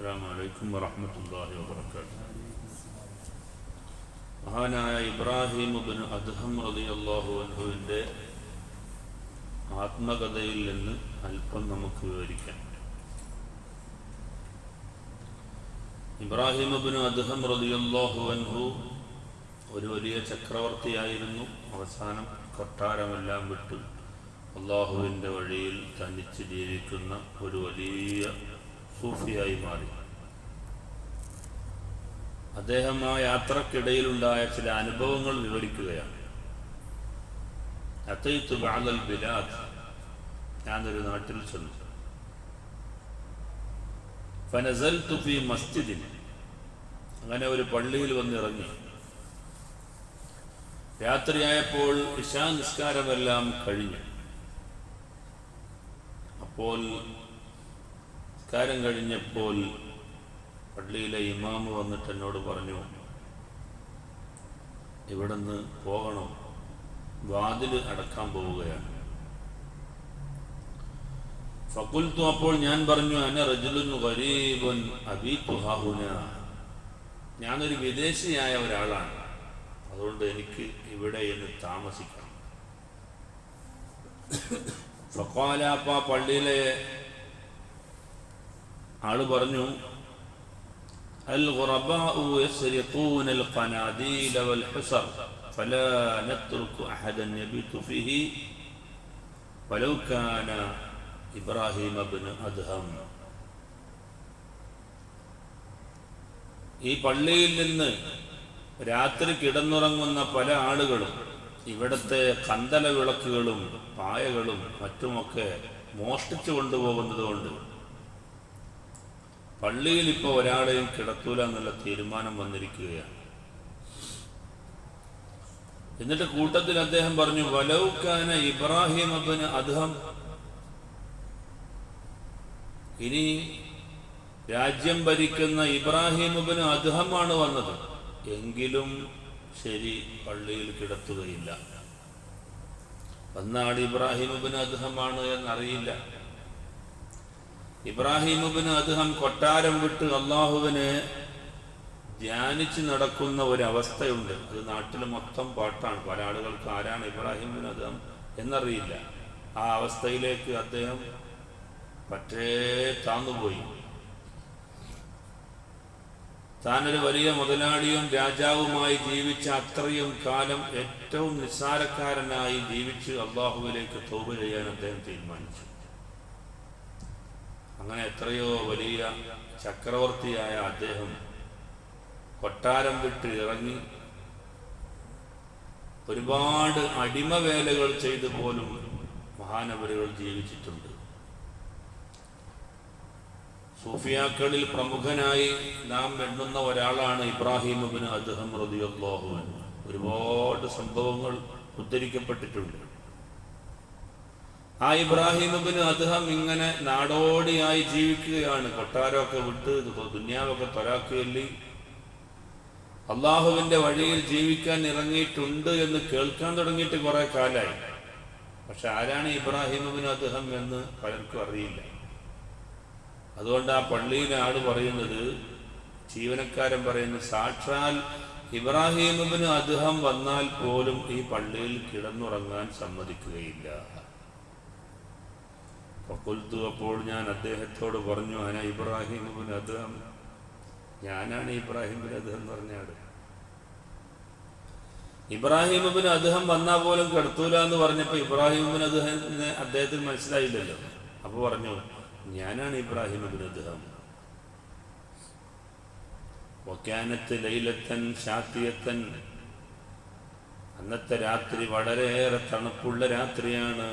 അസ്സാം വലൈക്കും വറഹ്മത്തുള്ളാഹി വബറകാതുഹു. മഹാനായ ഇബ്രാഹിം ഇബ്നു അദ്ഹം റതി അള്ളാഹു അനുഭവിന്റെ ആത്മകഥയിൽ നിന്ന് അല്പം നമുക്ക് വിവരിക്കാം. ഇബ്രാഹിം ഇബ്നു അദ്ഹം റളിയല്ലാഹു അൻഹു ഒരു വലിയ ചക്രവർത്തിയായിരുന്നു. അവസാനം കൊട്ടാരമെല്ലാം വിട്ട് അള്ളാഹുവിന്റെ വഴിയിൽ തനിച്ച് ജീവിക്കുന്ന ഒരു വലിയ സൂഫിയായി മാറി. അദ്ദേഹം ആ യാത്രക്കിടയിലുണ്ടായ ചില അനുഭവങ്ങൾ വിവരിക്കുകയാണ്. അത്തയ്ത്തു ബാലൽ ബിലാദ്. ഞാനൊരു നാട്ടിൽ ചെന്നു. ഫനസൽ തുഫി മസ്ജിദിന് അങ്ങനെ ഒരു പള്ളിയിൽ വന്നിറങ്ങി. രാത്രിയായപ്പോൾ ഇശാ നിസ്കാരമെല്ലാം കഴിഞ്ഞു. അപ്പോൾ നിസ്കാരം കഴിഞ്ഞപ്പോൾ പള്ളിയിലെ ഇമാമ് വന്നിട്ട് എന്നോട് പറഞ്ഞു ഇവിടുന്ന് പോകണം. വാതിൽ അടക്കാൻ പോവുകയാണ്. ഫക്കുൽത്തു അപ്പോൾ ഞാൻ പറഞ്ഞു അന റജുലുൻ ഗരീബുൻ ഹാഹുന. ഞാനൊരു വിദേശിയായ ഒരാളാണ്. അതുകൊണ്ട് എനിക്ക് ഇവിടെ എന്ന് താമസിക്കണം. ഫക്കോലാപ്പ പള്ളിയിലെ ആള് പറഞ്ഞു الغرباء يسرقون القناديل والحصر فلا نترك أحدا يبيت فيه ولو كان إبراهيم بن أدهم ഈ പള്ളിയിൽ നിന്ന് രാത്രി കിടന്നുറങ്ങുന്ന പല ആളുകളും ഇവിടുത്തെ കന്തല വിളക്കുകളും പായകളും മറ്റുമൊക്കെ മോഷ്ടിച്ചു കൊണ്ടുപോകുന്നത് കൊണ്ട് പള്ളിയിൽ ഇപ്പോൾ ഒരാളെയും കിടത്തൂല എന്നുള്ള തീരുമാനം വന്നിരിക്കുകയാണ്. എന്നിട്ട് കൂട്ടത്തിൽ അദ്ദേഹം പറഞ്ഞു വലൗക്കാന ഇബ്രാഹിം അബന് അദ്ദേഹം ഇനി രാജ്യം ഭരിക്കുന്ന ഇബ്രാഹിം അബന് അദ്ദേഹമാണ് വന്നത്. എങ്കിലും ശരി പള്ളിയിൽ കിടത്തുകയില്ല. വന്ന ആൾ ഇബ്രാഹിം അബന് അദ്ദേഹമാണ് എന്നറിയില്ല. ഇബ്രാഹിമുബിന് അദ്ദേഹം കൊട്ടാരം വിട്ട് അള്ളാഹുവിന് ധ്യാനിച്ച് നടക്കുന്ന ഒരവസ്ഥയുണ്ട്. അത് നാട്ടിൽ മൊത്തം പാട്ടാണ്. പല ആളുകൾക്ക് ആരാണ് ഇബ്രാഹിമിന് അദ്ദേഹം എന്നറിയില്ല. ആ അവസ്ഥയിലേക്ക് അദ്ദേഹം പറ്റേ താന്നുപോയി. താനൊരു വലിയ മുതലാളിയും രാജാവുമായി ജീവിച്ച അത്രയും കാലം ഏറ്റവും നിസ്സാരക്കാരനായി ജീവിച്ച് അള്ളാഹുവിലേക്ക് തോപ് ചെയ്യാൻ അദ്ദേഹം തീരുമാനിച്ചു. അങ്ങനെ എത്രയോ വലിയ ചക്രവർത്തിയായ അദ്ദേഹം കൊട്ടാരം വിട്ട് ഇറങ്ങി ഒരുപാട് അടിമവേലകൾ ചെയ്തു പോലും മഹാനവരുകൾ ജീവിച്ചിട്ടുണ്ട്. സൂഫിയാക്കളിൽ പ്രമുഖനായി നാം എണ്ണുന്ന ഒരാളാണ് ഇബ്രാഹിം ബിൻ അദ്ദേഹം റതിയുള്ളാഹുവൻ ഒരുപാട് സംഭവങ്ങൾ ഉദ്ധരിക്കപ്പെട്ടിട്ടുണ്ട്. ആ ഇബ്രാഹിം ബിന് അദ്ദേഹം ഇങ്ങനെ നാടോടിയായി ജീവിക്കുകയാണ്. കൊട്ടാരമൊക്കെ വിട്ട് ദുന്യാവൊക്കെ തൊരാക്കുകയല്ലേ അള്ളാഹുവിന്റെ വഴിയിൽ ജീവിക്കാൻ ഇറങ്ങിയിട്ടുണ്ട് എന്ന് കേൾക്കാൻ തുടങ്ങിയിട്ട് കുറെ കാലായി. പക്ഷെ ആരാണ് ഇബ്രാഹിമിന് അദ്ദേഹം എന്ന് പലർക്കും അറിയില്ല. അതുകൊണ്ട് ആ പള്ളിയിലെ ആൾ പറയുന്നത് ജീവനക്കാരൻ പറയുന്നത് സാക്ഷാൽ ഇബ്രാഹിമബിന് അദ്ദേഹം വന്നാൽ പോലും ഈ പള്ളിയിൽ കിടന്നുറങ്ങാൻ സമ്മതിക്കുകയില്ല. ഫക്കുൽത്തു അപ്പോൾ ഞാൻ അദ്ദേഹത്തോട് പറഞ്ഞു അന ഇബ്രാഹിം ബിൻ അദ്ദേഹം ഞാനാണ് ഇബ്രാഹിം ബിൻ അദ്ദേഹം പറഞ്ഞാട് ബിൻ അദ്ദേഹം വന്നാൽ പോലും കെടുത്തൂല എന്ന് പറഞ്ഞപ്പോൾ ഇബ്രാഹിം ബിൻ അദ്ദേഹത്തിന് അദ്ദേഹത്തിന് മനസ്സിലായില്ലല്ലോ. അപ്പൊ പറഞ്ഞു ഞാനാണ് ഇബ്രാഹിം ബിൻ അദ്ദേഹം ഒക്കാനത്ത് ലൈലത്തൻ ശാത്തിയത്തൻ. അന്നത്തെ രാത്രി വളരെയേറെ തണുപ്പുള്ള രാത്രിയാണ്.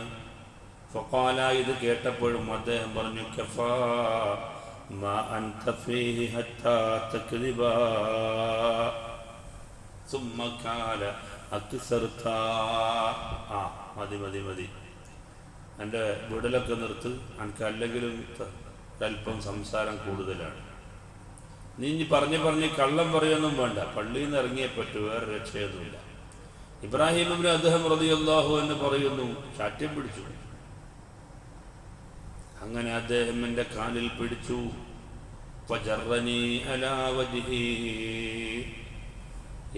ഫക്കാല ഇത് കേട്ടപ്പോഴും അദ്ദേഹം പറഞ്ഞു കഫാ മതി മതി മതി. എന്റെ വിടലൊക്കെ നിർത്ത്. എനിക്ക് അല്ലെങ്കിലും ഒരല്പം സംസാരം കൂടുതലാണ്. നീ ഇനി പറഞ്ഞ് പറഞ്ഞ് കള്ളം പറയൊന്നും വേണ്ട. പള്ളിയിൽ നിന്ന് ഇറങ്ങിയേ പറ്റൂ വേറെ രക്ഷയൊന്നുമില്ല. ഇബ്രാഹിമിന് അദ്ദേഹം റതിയല്ലാഹു എന്ന് പറയുന്നു ചാറ്റ്യം പിടിച്ചു. അങ്ങനെ അദ്ദേഹം എന്റെ കാലിൽ പിടിച്ചു.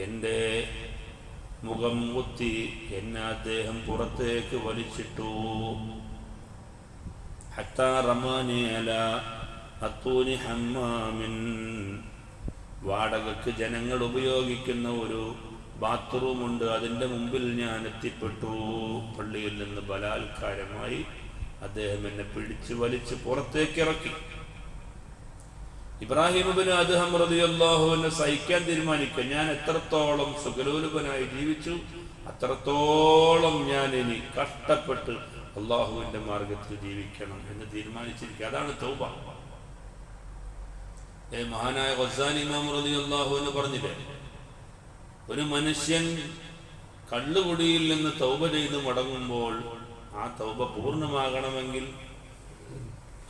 എന്റെ മുഖം മുത്തി എന്നെ അദ്ദേഹം പുറത്തേക്ക് വലിച്ചിട്ടു. ഹമ്മാമിൻ. വാടകയ്ക്ക് ജനങ്ങൾ ഉപയോഗിക്കുന്ന ഒരു ബാത്റൂമുണ്ട്. അതിന്റെ മുമ്പിൽ ഞാൻ എത്തിപ്പെട്ടു. പള്ളിയിൽ നിന്ന് ബലാത്കാരമായി അദ്ദേഹം എന്നെ പിടിച്ചു വലിച്ചു പുറത്തേക്ക് ഇറക്കി ഇബ്രാഹിമുബിന് അദ്ദേഹം റതിയല്ലാഹുവിനെ സഹിക്കാൻ തീരുമാനിക്കുക. ഞാൻ എത്രത്തോളം സുഖലോലുപനായി ജീവിച്ചു അത്രത്തോളം ഞാൻ ഇനി കഷ്ടപ്പെട്ട് അള്ളാഹുവിന്റെ മാർഗത്തിൽ ജീവിക്കണം എന്ന് തീരുമാനിച്ചിരിക്കുക. അതാണ് തൗബ. ഏ മഹാനായ ഖസാനി ഇമാം റളിയല്ലാഹു എന്ന് പറഞ്ഞില്ലേ? ഒരു മനുഷ്യൻ കള്ളുകുടിയിൽ നിന്ന് തൗബ ചെയ്ത് മടങ്ങുമ്പോൾ ആ തൗബ പൂർണമാകണമെങ്കിൽ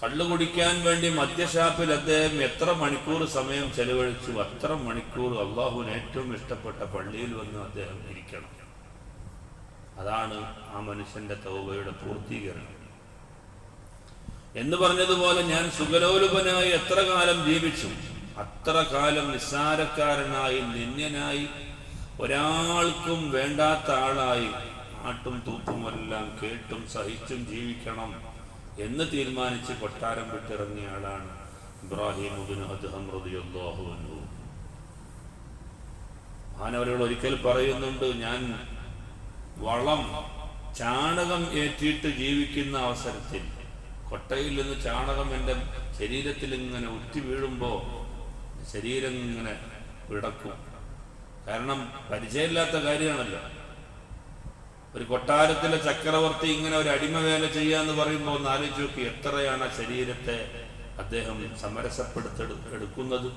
കള്ളു കുടിക്കാൻ വേണ്ടി മദ്യഷാപ്പിൽ അദ്ദേഹം എത്ര മണിക്കൂർ സമയം ചെലവഴിച്ചു അത്ര മണിക്കൂർ അള്ളാഹുവിന് ഏറ്റവും ഇഷ്ടപ്പെട്ട പള്ളിയിൽ വന്ന് അദ്ദേഹം ഇരിക്കണം. അതാണ് ആ മനുഷ്യന്റെ തൗബയുടെ പൂർത്തീകരണം. എന്ന് പറഞ്ഞതുപോലെ ഞാൻ സുഖലോലുപനായി എത്ര കാലം ജീവിച്ചു അത്ര കാലം നിസ്സാരക്കാരനായി നിന്യനായി ഒരാൾക്കും വേണ്ടാത്ത ആളായി ആട്ടും തൂപ്പുമെല്ലാം കേട്ടും സഹിച്ചും ജീവിക്കണം എന്ന് തീരുമാനിച്ച് കൊട്ടാരം വിട്ടിറങ്ങിയ ആളാണ് ഇബ്രാഹിം മാനവരോട് ഒരിക്കൽ പറയുന്നുണ്ട് ഞാൻ വളം ചാണകം ഏറ്റിട്ട് ജീവിക്കുന്ന അവസരത്തിൽ കൊട്ടയിൽ നിന്ന് ചാണകം എന്റെ ശരീരത്തിൽ ഇങ്ങനെ ഉറ്റി വീഴുമ്പോൾ ശരീരം ഇങ്ങനെ വിടക്കും. കാരണം പരിചയമില്ലാത്ത കാര്യമാണല്ലോ. ഒരു കൊട്ടാരത്തിലെ ചക്രവർത്തി ഇങ്ങനെ ഒരു അടിമ വേല ചെയ്യാന്ന് പറയുമ്പോൾ ഒന്ന് നോക്കി എത്രയാണ് ആ ശരീരത്തെ അദ്ദേഹം സമരസപ്പെടുത്തെടു എടുക്കുന്നത്?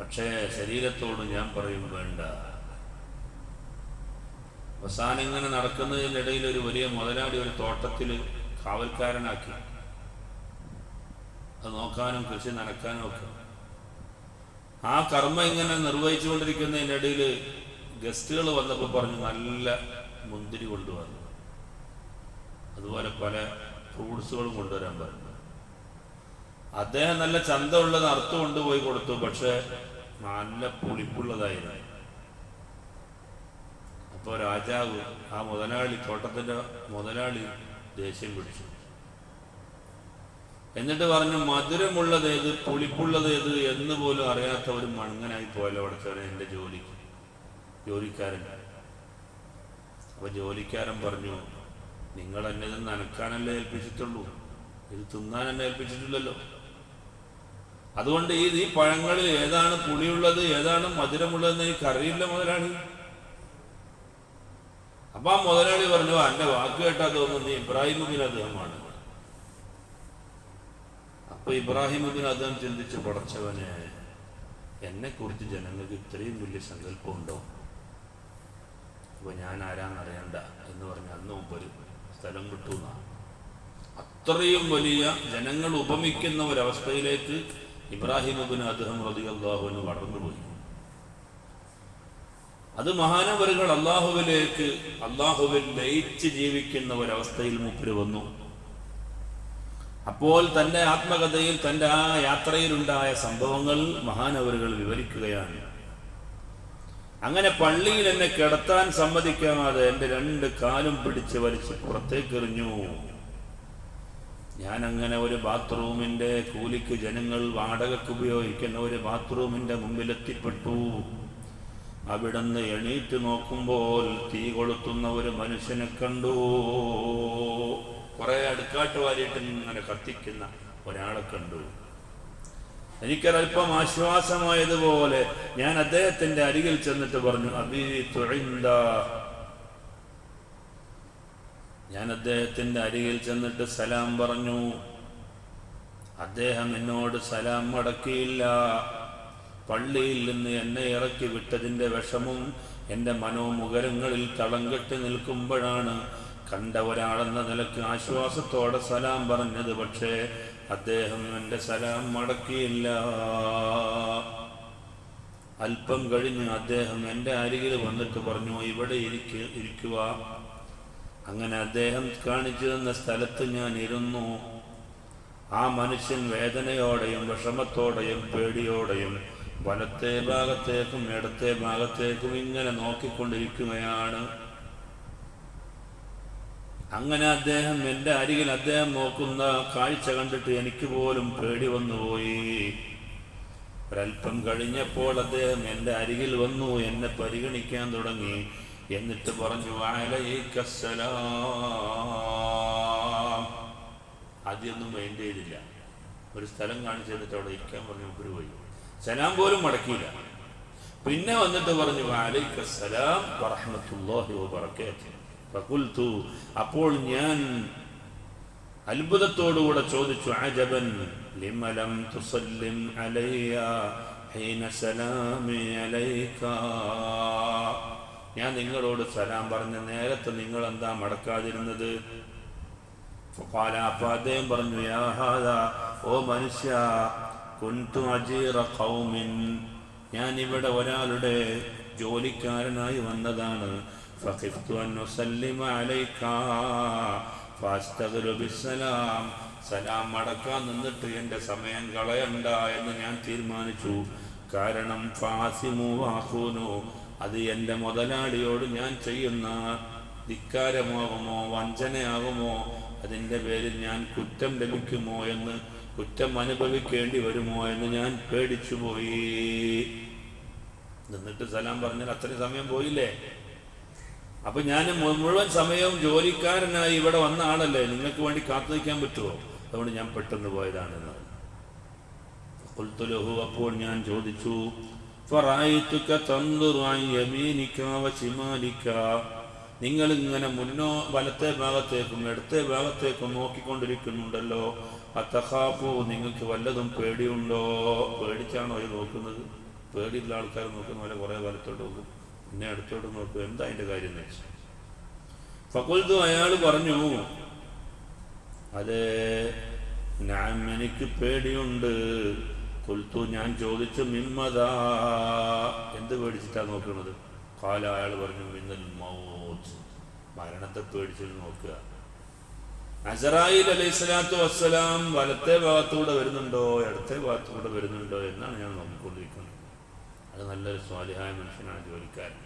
പക്ഷേ ശരീരത്തോട് ഞാൻ പറയും വേണ്ട. അവസാനം ഇങ്ങനെ നടക്കുന്നതിനിടയിൽ ഒരു വലിയ മുതലാളി ഒരു തോട്ടത്തിൽ കാവൽക്കാരനാക്കി. അത് നോക്കാനും കൃഷി നനക്കാനും ഒക്കെ. ആ കർമ്മം ഇങ്ങനെ നിർവഹിച്ചുകൊണ്ടിരിക്കുന്നതിനിടയിൽ ഗസ്റ്റുകൾ വന്നപ്പോൾ പറഞ്ഞു നല്ല മുന്തിരി കൊണ്ടുവന്നു. അതുപോലെ പല ഫ്രൂട്ട്സുകളും കൊണ്ടുവരാൻ പറഞ്ഞു. അദ്ദേഹം നല്ല ചന്തമുള്ളത് അർത്ഥം കൊണ്ടുപോയി കൊടുത്തു പക്ഷെ നല്ല പുളിപ്പുള്ളതായിരുന്നു. അപ്പോൾ രാജാവ് ആ മുതലാളി തോട്ടത്തിന്റെ മുതലാളി ദേഷ്യം പിടിച്ചു. എന്നിട്ട് പറഞ്ഞു മധുരമുള്ളത് ഏത് പുളിപ്പുള്ളത് ഏത് എന്ന് പോലും അറിയാത്ത ഒരു മണ്ണനായി പോയല്ലോ അടച്ചവനെ എന്റെ ജോലിക്ക്. ജോലിക്കാരൻ. അപ്പൊ ജോലിക്കാരൻ പറഞ്ഞു നിങ്ങൾ എന്നെ ഇത് നനക്കാനല്ലേ ഏൽപ്പിച്ചിട്ടുള്ളൂ? ഇത് തിന്നാൻ എന്നെ ഏൽപ്പിച്ചിട്ടില്ലല്ലോ. അതുകൊണ്ട് ഈ ഈ പഴങ്ങളിൽ ഏതാണ് പുളിയുള്ളത് ഏതാണ് മധുരമുള്ളതെന്ന് എനിക്കറിയില്ല മുതലാളി. അപ്പൊ ആ മുതലാളി പറഞ്ഞു "ആ, എന്റെ വാക്ക് കേട്ടാ തോന്നുന്നു ഇബ്രാഹിം ബിൻ അദ്ദേഹമാണ്. അപ്പൊ ഇബ്രാഹിം അദ്ദേഹം ചിന്തിച്ച് പടച്ചവനെ എന്നെ കുറിച്ച് ജനങ്ങൾക്ക് ഇത്രയും വലിയ സങ്കല്പമുണ്ടോ? അപ്പൊ ഞാൻ ആരാന്നറിയണ്ട എന്ന് പറഞ്ഞ് അന്ന് മുമ്പ് ഒരു സ്ഥലം വിട്ടു എന്നാണ് അത്രയും വലിയ ജനങ്ങൾ ഉപമിക്കുന്ന ഒരവസ്ഥയിലേക്ക് ഇബ്രാഹിം അബിന് അദ്ദേഹം റതി അള്ളാഹുവിന് വളർന്നുപോയി. അത് മഹാനവരുകൾ അള്ളാഹുവിലേക്ക് അള്ളാഹുവിൽ ലയിച്ച് ജീവിക്കുന്ന ഒരവസ്ഥയിൽ മുപ്പിൽ വന്നു. അപ്പോൾ തന്റെ ആത്മകഥയിൽ തന്റെ ആ യാത്രയിലുണ്ടായ സംഭവങ്ങൾ മഹാനവരുകൾ വിവരിക്കുകയാണ്. അങ്ങനെ പള്ളിയിൽ എന്നെ കിടത്താൻ സമ്മതിക്കാതെ എന്റെ രണ്ട് കാലും പിടിച്ച് വലിച്ച് പുറത്തേക്കെറിഞ്ഞു. ഞാൻ അങ്ങനെ ഒരു ബാത്റൂമിന്റെ കൂലിക്ക് ജനങ്ങൾ വാടകയ്ക്ക് ഉപയോഗിക്കുന്ന ഒരു ബാത്റൂമിന്റെ മുമ്പിലെത്തിപ്പെട്ടു. അവിടുന്ന് എണീറ്റ് നോക്കുമ്പോൾ തീ കൊളുത്തുന്ന ഒരു മനുഷ്യനെ കണ്ടു. കുറെ അടുക്കാട്ട് വാരിയിട്ട് ഇങ്ങനെ കത്തിക്കുന്ന ഒരാളെ കണ്ടു. എനിക്കൊരല്പം ആശ്വാസമായതുപോലെ ഞാൻ അദ്ദേഹത്തിന്റെ അരികിൽ ചെന്നിട്ട് പറഞ്ഞു അബീ ഞാൻ അദ്ദേഹത്തിന്റെ അരികിൽ ചെന്നിട്ട് സലാം പറഞ്ഞു അദ്ദേഹം എന്നോട് സലാം മടക്കിയില്ല. പള്ളിയിൽ നിന്ന് എന്നെ ഇറക്കി വിട്ടതിന്റെ വിഷമം എന്റെ മനോമുഖരങ്ങളിൽ തളം കെട്ടി നിൽക്കുമ്പോഴാണ്. കണ്ട ഒരാളെന്ന നിലയ്ക്ക് ആശ്വാസത്തോടെ സലാം പറഞ്ഞത് പക്ഷേ അദ്ദേഹം എന്റെ സലാം മടക്കിയില്ല. അല്പം കഴിഞ്ഞ് അദ്ദേഹം എന്റെ അരികിൽ വന്നിട്ട് പറഞ്ഞു ഇവിടെ ഇരിക്ക ഇരിക്കുക. അങ്ങനെ അദ്ദേഹം കാണിച്ചു തന്ന സ്ഥലത്ത് ഞാൻ ഇരുന്നു. ആ മനുഷ്യൻ വേദനയോടെയും വിഷമത്തോടെയും പേടിയോടെയും വലത്തെ ഭാഗത്തേക്കും ഇടത്തെ ഭാഗത്തേക്കും ഇങ്ങനെ നോക്കിക്കൊണ്ടിരിക്കുകയാണ്. അങ്ങനെ അദ്ദേഹം എന്റെ അരികിൽ അദ്ദേഹം നോക്കുന്ന കാഴ്ച കണ്ടിട്ട് എനിക്ക് പോലും പേടി വന്നുപോയി. ഒരല്പം കഴിഞ്ഞപ്പോൾ അദ്ദേഹം എന്റെ അരികിൽ വന്നു എന്നെ പരിഗണിക്കാൻ തുടങ്ങി. എന്നിട്ട് പറഞ്ഞു. ആദ്യമൊന്നും മൈൻഡ് ചെയ്തില്ല ഒരു സ്ഥലം കാണിച്ചു തന്നിട്ട് അവിടെ ഇരിക്കാൻ പറഞ്ഞു ഉപരി പോയി. സലാം പോലും മടക്കിയില്ല. പിന്നെ വന്നിട്ട് പറഞ്ഞു "വഅലൈക്കസ്സലാം വറഹ്മത്തുള്ളാഹി വബറകാതുഹു." ഫഖുൽതു അപ്പോൾ ഞാൻ അത്ഭുതത്തോടുകൂടെ ചോദിച്ചു അജബൻ ലിമലം തുസല്ലിം അലയ്യ ഹീന സലാമി അലൈക? ഞാൻ നിങ്ങളോട് സലാം പറഞ്ഞ നേരത്തെ നിങ്ങൾ എന്താ മടക്കാതിരുന്നത് അപ്പൊ അദ്ദേഹം പറഞ്ഞു യാ ഹാദാ ഓ മനുഷ്യ കുൻതു അജീറ ഖൗമിൻ. ഞാൻ ഇവിടെ ഒരാളുടെ ജോലിക്കാരനായി വന്നതാണ്. ഫഖിഫ്തു أن أسلم അലൈക ഫാസ്തഗ്ലു ബിസ്സലാം സലാം മടക്കാൻ നിന്നിട്ട് എന്റെ സമയം കളയണ്ട എന്ന് ഞാൻ തീരുമാനിച്ചു. കാരണം ഫാസിമു വാഹൂനു അത് എന്റെ മുതലാളിയോട് ഞാൻ ചെയ്യുന്ന ധിക്കാരമാകുമോ വഞ്ചനയാകുമോ അതിന്റെ പേരിൽ ഞാൻ കുറ്റം ലഭിക്കുമോ എന്ന് കുറ്റം അനുഭവിക്കേണ്ടി വരുമോ എന്ന് ഞാൻ പേടിച്ചു പോയി നിന്നിട്ട് സലാം പറഞ്ഞാൽ അത്രയും സമയം പോയില്ലേ? അപ്പൊ ഞാൻ മുഴുവൻ സമയവും ജോലിക്കാരനായി ഇവിടെ വന്ന ആളല്ലേ? നിങ്ങൾക്ക് വേണ്ടി കാത്തു നിൽക്കാൻ പറ്റുമോ? അതുകൊണ്ട് ഞാൻ പെട്ടെന്ന് പോയതാണെന്ന്. അപ്പോൾ ഞാൻ ചോദിച്ചു നിങ്ങൾ ഇങ്ങനെ മുന്നോ വലത്തെ ഭാഗത്തേക്കും ഇടത്തെ ഭാഗത്തേക്കും നോക്കിക്കൊണ്ടിരിക്കുന്നുണ്ടല്ലോ. അത്തഹാപ്പോ നിങ്ങൾക്ക് വല്ലതും പേടിയുണ്ടോ? പേടിച്ചാണോ അവർ നോക്കുന്നത്? പേടിയുള്ള ആൾക്കാർ നോക്കുന്ന പോലെ കുറേ വലത്തോട്ട് നോക്കും. പിന്നെ അടുത്തോട്ട് നോക്കൂ എന്താ അതിന്റെ കാര്യം എന്ന് വെച്ചു ഫക്കുൽത്തു അയാൾ പറഞ്ഞു അതെ ഞാൻ എനിക്ക് പേടിയുണ്ട്. കൊൽത്തു ഞാൻ ചോദിച്ചു മിമ്മതാ. എന്ത് പേടിച്ചിട്ടാ നോക്കുന്നത് കാല അയാൾ പറഞ്ഞു മിന്നൽ മൗത്ത്. മരണത്തെ പേടിച്ചിട്ട് നോക്കുക. അസറായിൽ അലൈഹി സ്വലാത്തു വസ്സലാം വലത്തെ ഭാഗത്തൂടെ വരുന്നുണ്ടോ ഇടത്തെ ഭാഗത്തൂടെ വരുന്നുണ്ടോ എന്നാണ് ഞാൻ നോക്കിക്കൊണ്ടിരിക്കുന്നത്. അത് നല്ലൊരു സ്വാലിഹായ മനുഷ്യനാണ് ജോലിക്കാരൻ.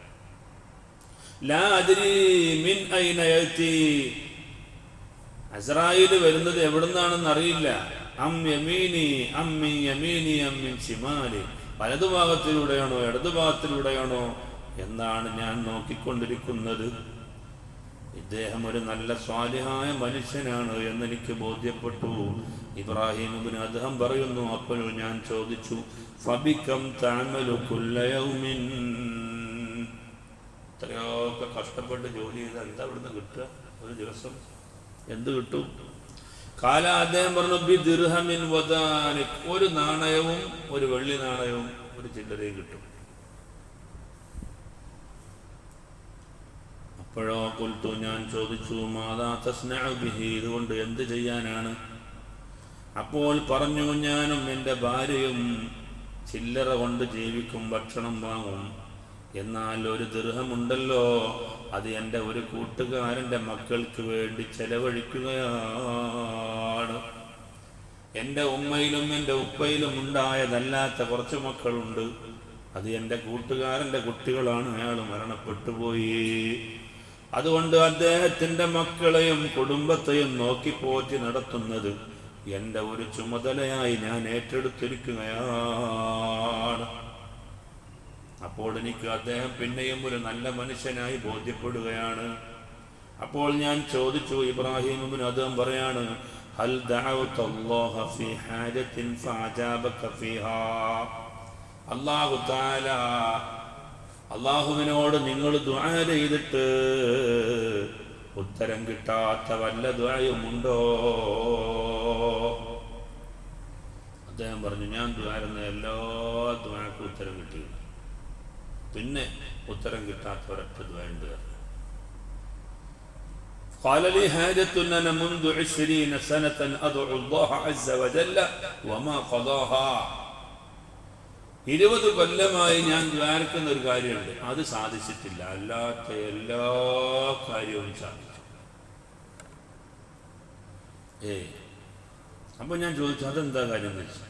അസ്രായേൽ വരുന്നത് എവിടുന്നാണെന്ന് അറിയില്ല. അം യമീനി ഇടതു യമീനി അമ്മിൻ ശിമാലി. വലതുഭാഗത്തിലൂടെയാണോ ഇടതുഭാഗത്തിലൂടെയാണോ എന്നാണ് ഞാൻ നോക്കിക്കൊണ്ടിരിക്കുന്നത്. ഇദ്ദേഹം ഒരു നല്ല സ്വാലിഹായ മനുഷ്യനാണ് എന്നെനിക്ക് ബോധ്യപ്പെട്ടു. ഇബ്രാഹിം ഇബ്നു അദ്ദേഹം പറയുന്നു അപ്പോൾ ഞാൻ ചോദിച്ചു ഫബിക്കം തഅമലു കഷ്ടപ്പെട്ട് ജോലി ചെയ്താൽ എന്താ ഇവിടുന്ന് കിട്ടുക? ഒരു ദിവസം എന്ത് കിട്ടും? കാല അദ്ദേഹം പറഞ്ഞു ബി ദിർഹമിൻ വദാനി ഒരു നാണയവും ഒരു വെള്ളി നാണയവും ഒരു ചില്ലറയും കിട്ടും. അപ്പോഴോ കുൽത്തു ഞാൻ ചോദിച്ചു മാതാ തസ്നഉ ബിഹി? ഇതുകൊണ്ട് എന്ത് ചെയ്യാനാണ്? അപ്പോൾ പറഞ്ഞു ഞാനും എന്റെ ഭാര്യയും ചില്ലറ കൊണ്ട് ജീവിക്കും ഭക്ഷണം വാങ്ങും. എന്നാൽ ഒരു ദൃഹമുണ്ടല്ലോ. അത് എന്റെ ഒരു കൂട്ടുകാരന്റെ മക്കൾക്ക് വേണ്ടി ചെലവഴിക്കുകയാണ്. എന്റെ ഉമ്മയിലും എന്റെ ഉപ്പയിലും ഉണ്ടായതല്ലാത്ത കുറച്ച് മക്കളുണ്ട്. അത് എന്റെ കൂട്ടുകാരന്റെ കുട്ടികളാണ്. അയാൾ മരണപ്പെട്ടു പോയി. അതുകൊണ്ട് അദ്ദേഹത്തിന്റെ മക്കളെയും കുടുംബത്തെയും നോക്കി പോറ്റി നടത്തുന്നത് എന്റെ ഒരു ചുമതലയായി ഞാൻ ഏറ്റെടുത്തിരിക്കുകയാണ്. അപ്പോൾ എനിക്ക് അദ്ദേഹം പിന്നെയും ഒരു നല്ല മനുഷ്യനായി ബോധ്യപ്പെടുകയാണ്. അപ്പോൾ ഞാൻ ചോദിച്ചു ഇബ്രാഹിമിന് അദ്ദേഹം പറയാണ് ഹൽ ഫീ ഫീഹാ. അള്ളാഹുവിനോട് നിങ്ങൾ ദുആ ചെയ്തിട്ട് ഉത്തരം കിട്ടാത്ത വല്ല ദുആയുമുണ്ടോ അദ്ദേഹം പറഞ്ഞു ഞാൻ ദ്വാരുന്ന എല്ലാ ദ്വാക്കും ഉത്തരം കിട്ടിയില്ല പിന്നെ ഉത്തരം കിട്ടാത്ത ഒരൊറ്റ ദ്വയുണ്ട് قال لي حاجة أنا منذ عشرين سنة أدعو الله عز وجل وما قضاها ഇരുപത് കൊല്ലമായി ഞാൻ ദ്വാരക്കുന്ന ഒരു കാര്യമുണ്ട് അത് സാധിച്ചിട്ടില്ല അല്ലാത്ത എല്ലാ കാര്യവും സാധിച്ചു ഏ അപ്പോൾ ഞാൻ ചോദിച്ചു അതെന്താ കാര്യം എന്ന് വെച്ചു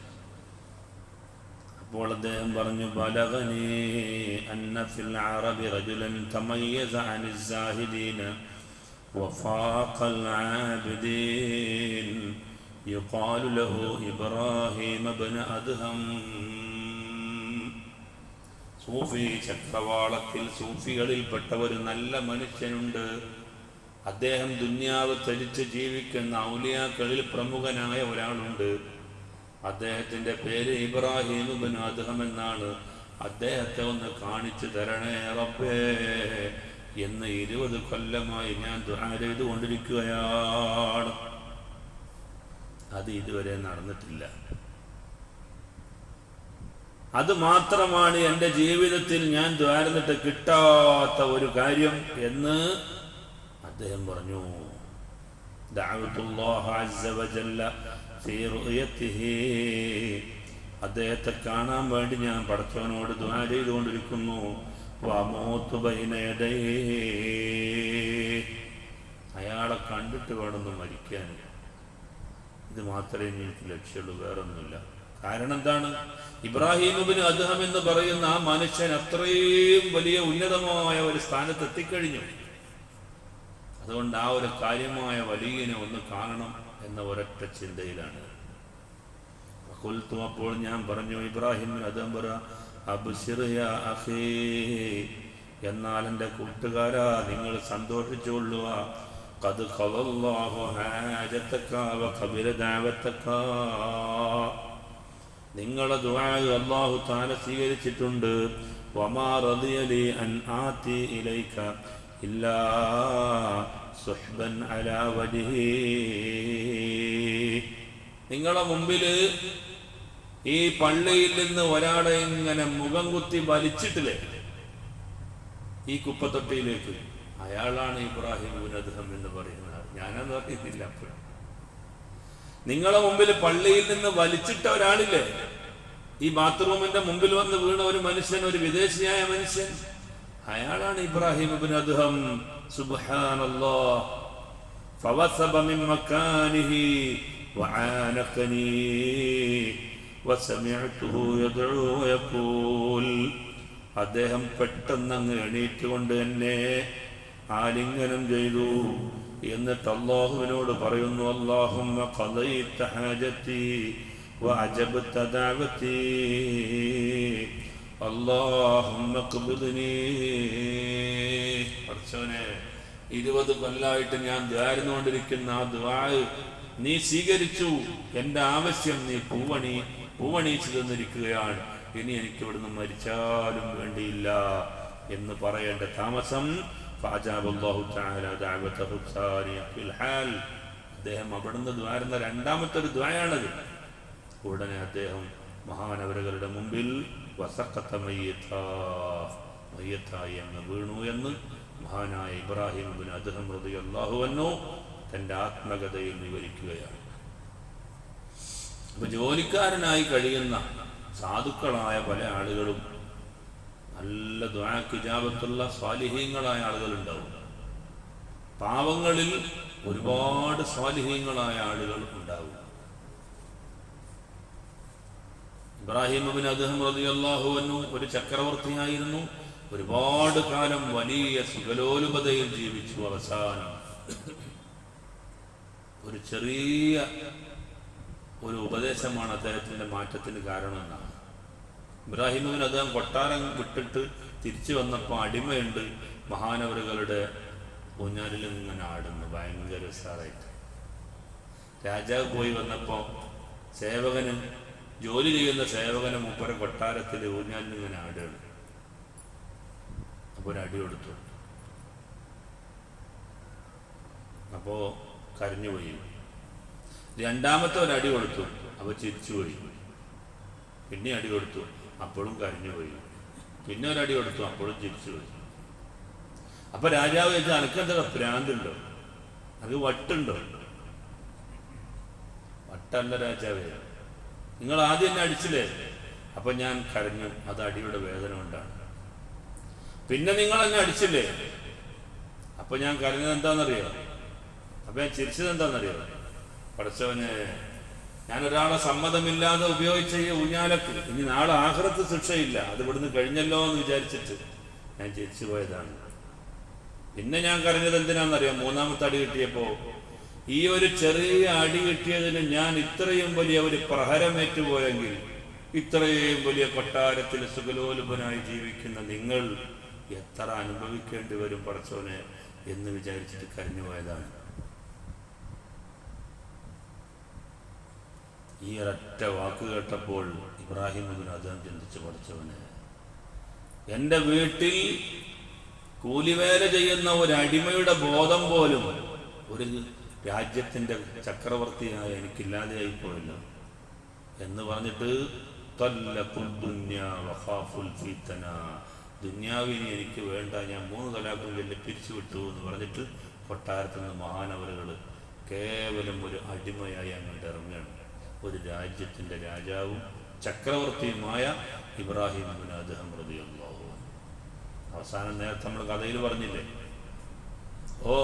അപ്പോൾ അദ്ദേഹം പറഞ്ഞു ബലഗനി അന്ന ഫിൽ അറബി റജുലൻ തമയ്യസ അനിൽ സാഹിദീന وفاق العابدين يقال له إبراهيم بن أدهم സൂഫി ചക്രവാളത്തിൽ സൂഫികളിൽപ്പെട്ട ഒരു നല്ല മനുഷ്യനുണ്ട് അദ്ദേഹം ദുന്യാവ് ധരിച്ച് ജീവിക്കുന്ന ഔലിയാക്കളിൽ പ്രമുഖനായ ഒരാളുണ്ട്. അദ്ദേഹത്തിന്റെ പേര് ഇബ്രാഹിം ബിൻ അദ്ഹം എന്നാണ്. അദ്ദേഹത്തെ ഒന്ന് കാണിച്ചു തരണേ റബ്ബേ എന്ന് ഇരുപത് കൊല്ലമായി ഞാൻ ചെയ്തുകൊണ്ടിരിക്കുകയാണ്. അത് ഇതുവരെ നടന്നിട്ടില്ല. അത് മാത്രമാണ് എന്റെ ജീവിതത്തിൽ ഞാൻ ദ്വാരന്നിട്ട് കിട്ടാത്ത ഒരു കാര്യം എന്ന് അദ്ദേഹം പറഞ്ഞു അദ്ദേഹത്തെ കാണാൻ വേണ്ടി ഞാൻ പടച്ചവനോട് ദ്വാര ചെയ്തുകൊണ്ടിരിക്കുന്നു. അയാളെ കണ്ടിട്ട് വേണമെന്ന് മരിക്കാൻ. ഇത് മാത്രമേ എനിക്ക് ലക്ഷ്യമുള്ളൂ വേറൊന്നുമില്ല. കാരണം എന്താണ്? ഇബ്രാഹിമുബിന് അദ്ദേഹം എന്ന് പറയുന്ന ആ മനുഷ്യൻ അത്രയും വലിയ ഉന്നതമായ ഒരു സ്ഥാനത്ത് എത്തിക്കഴിഞ്ഞു. അതുകൊണ്ട് ആ ഒരു കാര്യമായ വലിയനെ ഒന്ന് കാണണം എന്ന ഒരൊറ്റ ചിന്തയിലാണ്. കൊൽത്തും അപ്പോൾ ഞാൻ പറഞ്ഞു ഇബ്രാഹിം അതമ്പറ അബ്സിറിയ അഹേ എന്നാൽ എന്റെ കൂട്ടുകാരാ നിങ്ങൾ സന്തോഷിച്ചുകൊള്ളുക കത് കവല്ലാഹു ഹാജത്തക്കാവ കബിര ദാവത്തക്ക. നിങ്ങളെ ദുആയ് അള്ളാഹു താല സ്വീകരിച്ചിട്ടുണ്ട്. വമാ റദിയലി അൻ ആത്തി ഇലൈക്ക ഇല്ലാ സുഹ്ബൻ അലാ വജ്ഹി നിങ്ങളെ മുമ്പിൽ ഈ പള്ളിയിൽ നിന്ന് ഒരാളെ ഇങ്ങനെ മുഖം കുത്തി വലിച്ചിട്ടില്ലേ? ഈ കുപ്പത്തൊട്ടിയിലേക്ക്. അയാളാണ് ഇബ്രാഹിം ഉനദ്ഹം എന്ന് പറയുന്നത്. ഞാനത് അറിയുന്നില്ല അപ്പോൾ. നിങ്ങളെ മുമ്പിൽ പള്ളിയിൽ നിന്ന് വലിച്ചിട്ട ഒരാളില്ലേ? ഈ ബാത്റൂമിന്റെ മുമ്പിൽ വന്ന് വീണ ഒരു മനുഷ്യൻ ഒരു വിദേശിയായ മനുഷ്യൻ. അയാളാണ് ഇബ്രാഹിം ഇബ്നു അദ്ഹം. സുബ്ഹാനല്ലാഹ് ഫവസബ മിൻ മക്കാനിഹി വആനഖനി വസമിഅതുഹു യദ്ഉ വയഖൂൽ അദ്ദേഹം പെട്ടെന്ന് അങ്ങ് എണീറ്റ് കൊണ്ട് തന്നെ ആലിംഗനം ചെയ്തു. എന്നിട്ട് അള്ളാഹുവിനോട് പറയുന്നു അള്ളാഹുമ്മ ഖദൈത ഹാജത്തി വഅജബ്ത ദഅവത്തി അള്ളാഹുമ്മ ഖബ്ദിനി പടച്ചവനെ ഇരുപത് കൊല്ലായിട്ട് ഞാൻ ദ്വാരുന്നുകൊണ്ടിരിക്കുന്ന ആ ദ്വാര് നീ സ്വീകരിച്ചു. എന്റെ ആവശ്യം നീ പൂവണി പൂവണിച്ചു തന്നിരിക്കുകയാണ് ഇനി എനിക്ക് ഇവിടുന്ന് മരിച്ചാലും വേണ്ടിയില്ല എന്ന് പറയേണ്ട താമസം അദ്ദേഹം അവിടുന്ന് ദ്വാരുന്ന രണ്ടാമത്തെ ഒരു ദ്വായാണത്. ഉടനെ അദ്ദേഹം മഹാനവരകളുടെ മുമ്പിൽ വസക്കത്ത മയ്യത്ത മയ്യത്തായി അങ്ങ് വീണു എന്ന് മഹാനായ ഇബ്രാഹിം ബിൻ അദ്ദേഹം റളിയല്ലാഹു അൻഹു തന്റെ ആത്മകഥയിൽ വിവരിക്കുകയാണ്. അപ്പൊ ജോലിക്കാരനായി കഴിയുന്ന സാധുക്കളായ പല ആളുകളും നല്ല ദ്വാക്കിജാപത്തുള്ള സ്വാലിഹീങ്ങളായ ആളുകളുണ്ടാവും. പാവങ്ങളിൽ ഒരുപാട് സ്വാലിഹീങ്ങളായ ആളുകൾ ഉണ്ടാവും. ഇബ്രാഹിം അബിൻ അദ്ദേഹം റളിയല്ലാഹുവിനു ഒരു ചക്രവർത്തിയായിരുന്നു. ഒരുപാട് കാലം വലിയ സുഖലോലുപതയിൽ ജീവിച്ചു അവസാനം. ഒരു ചെറിയ ഒരു ഉപദേശമാണ് അദ്ദേഹത്തിന്റെ മാറ്റത്തിന് കാരണം കാരണമെന്നാണ് ഇബ്രാഹിമിന് അദ്ദേഹം കൊട്ടാരം വിട്ടിട്ട് തിരിച്ചു വന്നപ്പോൾ അടിമയുണ്ട്. മഹാനവറുകളുടെ ഊഞ്ഞാലിൽ ഇങ്ങനെ ആടുന്നു. ഭയങ്കര ഉഷാറായിട്ട് രാജാവ് പോയി വന്നപ്പോൾ സേവകന് ജോലി ചെയ്യുന്ന സേവകനെ മൂപ്പര കൊട്ടാരത്തിൽ ഊഞ്ഞാഞ്ഞിങ്ങനെ ആടുകയാണ് അപ്പോൾ ഒരടി കൊടുത്തു. അപ്പോൾ കരഞ്ഞുപോയി രണ്ടാമത്തെ ഒരു അടി കൊടുത്തു. അപ്പോൾ ചിരിച്ചുപോയി പിന്നെ അടി കൊടുത്തു. അപ്പോഴും കരഞ്ഞുപോയി പിന്നെ ഒരു അടി കൊടുത്തു. അപ്പോഴും ചിരിച്ചു ചിരിച്ചുപോയി അപ്പൊ രാജാവ് ചോദിച്ചാൽ അനക്കെന്താ ഭ്രാന്തുണ്ടോ? അത് വട്ടുണ്ടോ? വട്ടല്ല രാജാവേ. നിങ്ങൾ ആദ്യം എന്നെ അടിച്ചില്ലേ? അപ്പൊ ഞാൻ കരഞ്ഞു. അത് അടിയുടെ വേദന കൊണ്ടാണ്. പിന്നെ നിങ്ങൾ എന്നെ അടിച്ചില്ലേ? അപ്പൊ ഞാൻ കരഞ്ഞത് എന്താണെന്നറിയോ? അപ്പൊ ഞാൻ ചിരിച്ചത് എന്താണെന്നറിയോ? പഠിച്ചവന് ഞാൻ ഒരാളെ സമ്മതമില്ലാതെ ഉപയോഗിച്ച ഈ ഊഞ്ഞാലക്ക് ഇനി നാളെ ആഹ്റത്ത് ശിക്ഷയില്ല. അത് ഇവിടുന്ന് കഴിഞ്ഞല്ലോ എന്ന് വിചാരിച്ചിട്ട് ഞാൻ ചിരിച്ചു പോയതാണ് പിന്നെ ഞാൻ കരഞ്ഞത് എന്തിനാണെന്നറിയോ? മൂന്നാമത്തെ അടി കിട്ടിയപ്പോ ഈ ഒരു ചെറിയ അടി കിട്ടിയതിന് ഞാൻ ഇത്രയും വലിയ ഒരു പ്രഹരമേറ്റുപോയെങ്കിൽ ഇത്രയും വലിയ കൊട്ടാരത്തിൽ സുഖലോലുപനായി ജീവിക്കുന്ന നിങ്ങൾ എത്ര അനുഭവിക്കേണ്ടി വരും പടച്ചോനെ എന്ന് വിചാരിച്ചിട്ട് കരഞ്ഞു പോയതാണ്. ഈ ഒരൊറ്റ വാക്ക് കേട്ടപ്പോൾ ഇബ്രാഹിം അതിന് അദ്ദേഹം ചിന്തിച്ച് പഠിച്ചവന് എന്റെ വീട്ടിൽ കൂലിവേല ചെയ്യുന്ന ഒരു അടിമയുടെ ബോധം പോലും ഒരു രാജ്യത്തിന്റെ ചക്രവർത്തിയായ എനിക്കില്ലാതെയായി പോയല്ലോ എന്ന് പറഞ്ഞിട്ട്. ദുന്യാവിനെ എനിക്ക് വേണ്ട ഞാൻ മൂന്ന് തലാക്കും ചൊല്ലി പിരിച്ചു വിട്ടു എന്ന് പറഞ്ഞിട്ട് കൊട്ടാരത്തിൽ നിന്ന് മഹാനവറുകൾ കേവലം ഒരു അടിമയായി അങ്ങോട്ട് ഇറങ്ങുകയാണ് ഒരു രാജ്യത്തിന്റെ രാജാവും ചക്രവർത്തിയുമായ ഇബ്രാഹിം അദ്ദേഹം അൻഹു. അവസാനം നേരത്തെ നമ്മൾ കഥയിൽ പറഞ്ഞില്ലേ ഓ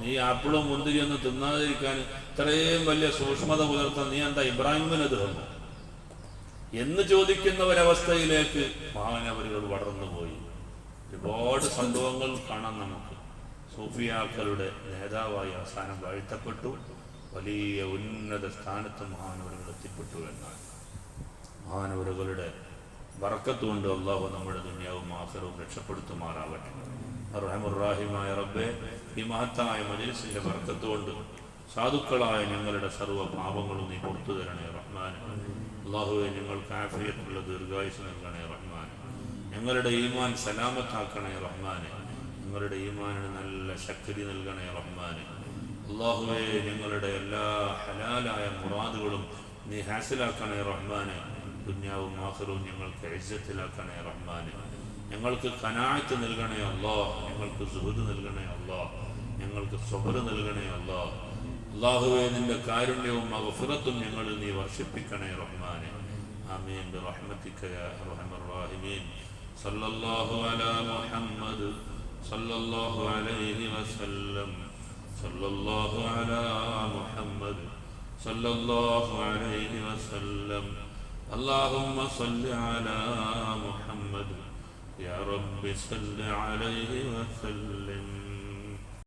നീ ആപ്പിളും മുന്തിരിയൊന്നും തിന്നാതിരിക്കാൻ ഇത്രയും വലിയ സൂക്ഷ്മത പുലർത്താൻ നീ എന്താ ഇബ്രാഹിമിനെ തീർന്നു എന്ന് ചോദിക്കുന്ന ഒരവസ്ഥയിലേക്ക് മഹാനവരുകൾ വളർന്നുപോയി. ഒരുപാട് സംഭവങ്ങൾ കാണാം നമുക്ക്. സൂഫിയാക്കളുടെ നേതാവായി അവസാനം വാഴ്ത്തപ്പെട്ടു. വലിയ ഉന്നത സ്ഥാനത്ത് മഹാനവരുകൾ എത്തിപ്പെട്ടു എന്നാണ്. മഹാനവരുകളുടെ വറക്കത്തുകൊണ്ട് അള്ളാഹു നമ്മുടെ ദുനിയാവും ആഖിറവും രക്ഷപ്പെടുത്തുമാറാവട്ടെ. റഹമുറാഹിമായ റബ്ബെ ഈ മഹത്തായ മജലിസിന്റെ വർക്കത്തുകൊണ്ട് സാധുക്കളായ ഞങ്ങളുടെ സർവ പാപങ്ങളും നീ പുറത്തു തരണേ റഹ്മാൻ അള്ളാഹുവെ ഞങ്ങൾക്ക് ആഫിയത്തുള്ള ദീർഘായുസ് നൽകണേ റഹ്മാൻ ഞങ്ങളുടെ ഈമാൻ സലാമത്താക്കണേ റഹ്മാനെ. ഞങ്ങളുടെ ഈമാനിന് നല്ല ശക്തി നൽകണേ റഹ്മാനെ. അള്ളാഹുവെ ഞങ്ങളുടെ എല്ലാ ഹലാലായ മുറാദുകളും നീ ഹാസിലാക്കണേ റഹ്മാനെ. ദുന്യാവും ആഖിറവും ഞങ്ങൾക്ക് എജ്ജത്തിലാക്കണേ റഹ്മാനെ. ഞങ്ങൾക്ക് കനാഴ്ത്ത് നൽകണേ അല്ലോ ഞങ്ങൾക്ക് സുഹൃത് നൽകണേ അല്ലോ ഞങ്ങൾക്ക് സ്വബറ് നൽകണേ അല്ലോ അള്ളാഹുവെ നിന്റെ കാരുണ്യവും മഗ്ഫിറത്തും ഞങ്ങളിൽ നീ വർഷിപ്പിക്കണേ റഹ്മാനെ ആമീൻ برحمتك يا ارحم الراحمين صلى الله على محمد صلى الله عليه وسلم صلى الله على محمد صلى الله عليه وسلم اللهم صل على محمد يا رب صل عليه وسلم.